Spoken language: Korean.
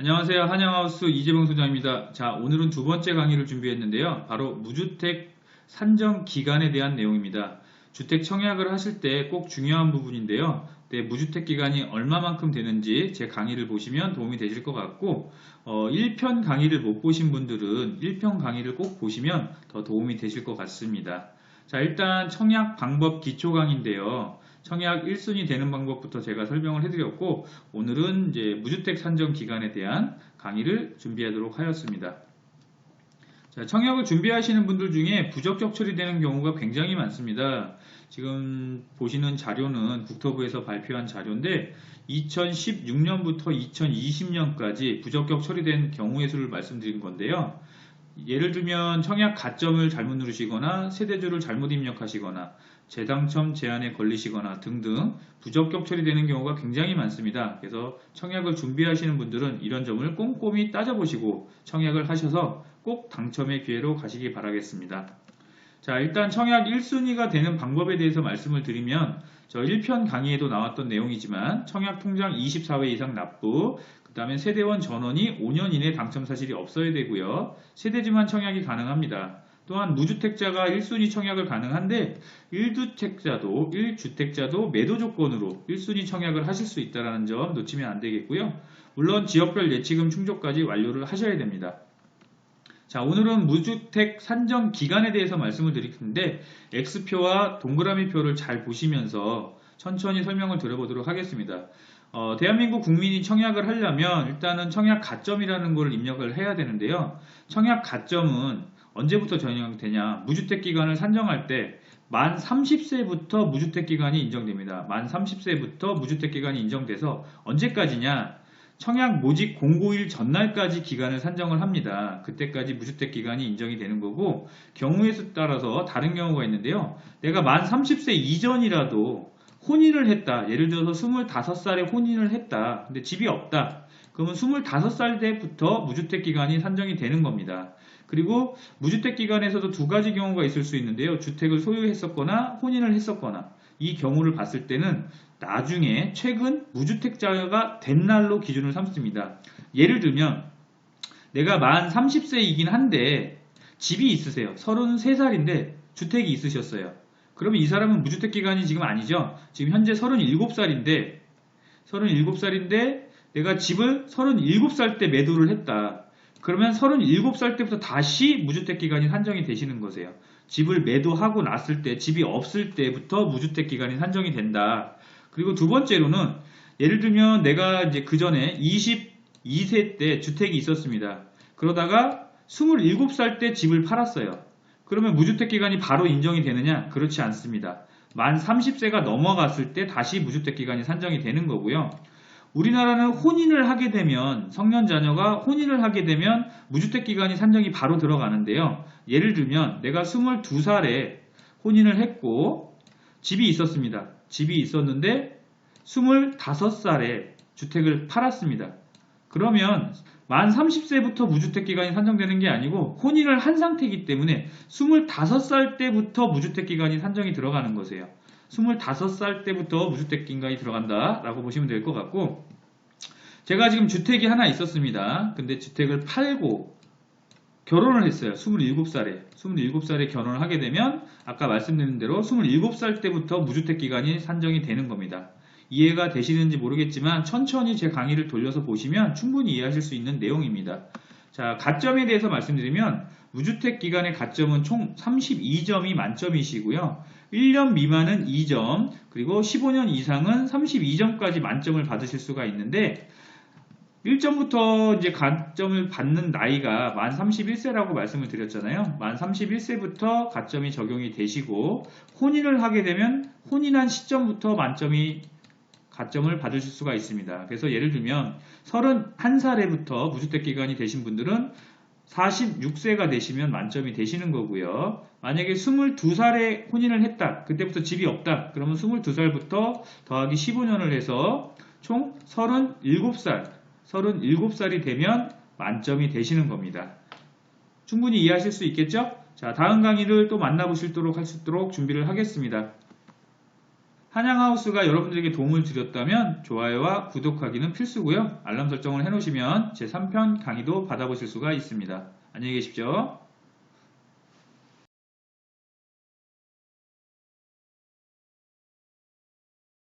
안녕하세요. 한양하우스 이재봉 소장입니다. 자, 오늘은 두 번째 강의를 준비했는데요. 바로 무주택 산정 기간에 대한 내용입니다. 주택 청약을 하실 때 꼭 중요한 부분인데요. 네, 무주택 기간이 얼마만큼 되는지 제 강의를 보시면 도움이 되실 것 같고 어, 1편 강의를 못 보신 분들은 1편 강의를 꼭 보시면 더 도움이 되실 것 같습니다. 자, 일단 청약 방법 기초 강의인데요. 청약 1순위 되는 방법부터 제가 설명을 해드렸고 오늘은 이제 무주택 산정 기간에 대한 강의를 준비하도록 하였습니다. 자, 청약을 준비하시는 분들 중에 부적격 처리되는 경우가 굉장히 많습니다. 지금 보시는 자료는 국토부에서 발표한 자료인데 2016년부터 2020년까지 부적격 처리된 경우의 수를 말씀드린 건데요. 예를 들면 청약 가점을 잘못 누르시거나 세대주를 잘못 입력하시거나 재당첨 제한에 걸리시거나 등등 부적격 처리되는 경우가 굉장히 많습니다. 그래서 청약을 준비하시는 분들은 이런 점을 꼼꼼히 따져보시고 청약을 하셔서 꼭 당첨의 기회로 가시기 바라겠습니다. 자, 일단 청약 1순위가 되는 방법에 대해서 말씀을 드리면 저 1편 강의에도 나왔던 내용이지만 청약 통장 24회 이상 납부, 그 다음에 세대원 전원이 5년 이내 당첨 사실이 없어야 되고요. 세대지만 청약이 가능합니다. 또한 무주택자가 1순위 청약을 가능한데 1주택자도 1주택자도 매도 조건으로 1순위 청약을 하실 수 있다는 점 놓치면 안 되겠고요. 물론 지역별 예치금 충족까지 완료를 하셔야 됩니다. 자, 오늘은 무주택 산정 기간에 대해서 말씀을 드릴 텐데 X표와 동그라미 표를 잘 보시면서 천천히 설명을 드려보도록 하겠습니다. 어, 대한민국 국민이 청약을 하려면 일단은 청약 가점이라는 것을 입력을 해야 되는데요. 청약 가점은 언제부터 전형되냐 무주택 기간을 산정할 때 만 30세부터 무주택 기간이 인정됩니다. 만 30세부터 무주택 기간이 인정돼서 언제까지냐 청약 모집 공고일 전날까지 기간을 산정을 합니다. 그때까지 무주택 기간이 인정이 되는 거고 경우에 따라서 다른 경우가 있는데요. 내가 만 30세 이전이라도 혼인을 했다. 예를 들어서 25살에 혼인을 했다. 근데 집이 없다. 그러면 25살 때부터 무주택 기간이 산정이 되는 겁니다. 그리고 무주택 기간에서도 두 가지 경우가 있을 수 있는데요. 주택을 소유했었거나 혼인을 했었거나 이 경우를 봤을 때는 나중에 최근 무주택자가 된 날로 기준을 삼습니다. 예를 들면 내가 만 30세이긴 한데 집이 있으세요. 33살인데 주택이 있으셨어요. 그러면 이 사람은 무주택 기간이 지금 아니죠. 지금 현재 37살인데 37살인데 내가 집을 37살 때 매도를 했다. 그러면 37살 때부터 다시 무주택 기간이 산정이 되시는 거세요. 집을 매도하고 났을 때, 집이 없을 때부터 무주택 기간이 산정이 된다. 그리고 두 번째로는 예를 들면 내가 이제 그 전에 22세 때 주택이 있었습니다. 그러다가 27살 때 집을 팔았어요. 그러면 무주택 기간이 바로 인정이 되느냐? 그렇지 않습니다. 만 30세가 넘어갔을 때 다시 무주택 기간이 산정이 되는 거고요. 우리나라는 혼인을 하게 되면 성년 자녀가 혼인을 하게 되면 무주택 기간이 산정이 바로 들어가는데요. 예를 들면 내가 22살에 혼인을 했고 집이 있었습니다. 집이 있었는데 25살에 주택을 팔았습니다. 그러면 만 30세부터 무주택 기간이 산정되는 게 아니고 혼인을 한 상태이기 때문에 25살 때부터 무주택 기간이 산정이 들어가는 거세요. 25살 때부터 무주택 기간이 들어간다 라고 보시면 될 것 같고 제가 지금 주택이 하나 있었습니다. 근데 주택을 팔고 결혼을 했어요. 27살에. 27살에 결혼을 하게 되면 아까 말씀드린 대로 27살 때부터 무주택 기간이 산정이 되는 겁니다. 이해가 되시는지 모르겠지만 천천히 제 강의를 돌려서 보시면 충분히 이해하실 수 있는 내용입니다. 자, 가점에 대해서 말씀드리면 무주택 기간의 가점은 총 32점이 만점이시고요. 1년 미만은 2점, 그리고 15년 이상은 32점까지 만점을 받으실 수가 있는데 1점부터 이제 가점을 받는 나이가 만 31세라고 말씀을 드렸잖아요. 만 31세부터 가점이 적용이 되시고 혼인을 하게 되면 혼인한 시점부터 만점이 가점을 받으실 수가 있습니다. 그래서 예를 들면 31살에부터 무주택 기간이 되신 분들은 46세가 되시면 만점이 되시는 거고요. 만약에 22살에 혼인을 했다. 그때부터 집이 없다. 그러면 22살부터 더하기 15년을 해서 총 37살, 37살이 되면 만점이 되시는 겁니다. 충분히 이해하실 수 있겠죠? 자, 다음 강의를 또 만나보실 도록 할 수 있도록 준비를 하겠습니다. 한양하우스가 여러분들에게 도움을 드렸다면 좋아요와 구독하기는 필수고요. 알람 설정을 해놓으시면 제 3편 강의도 받아보실 수가 있습니다. 안녕히 계십시오.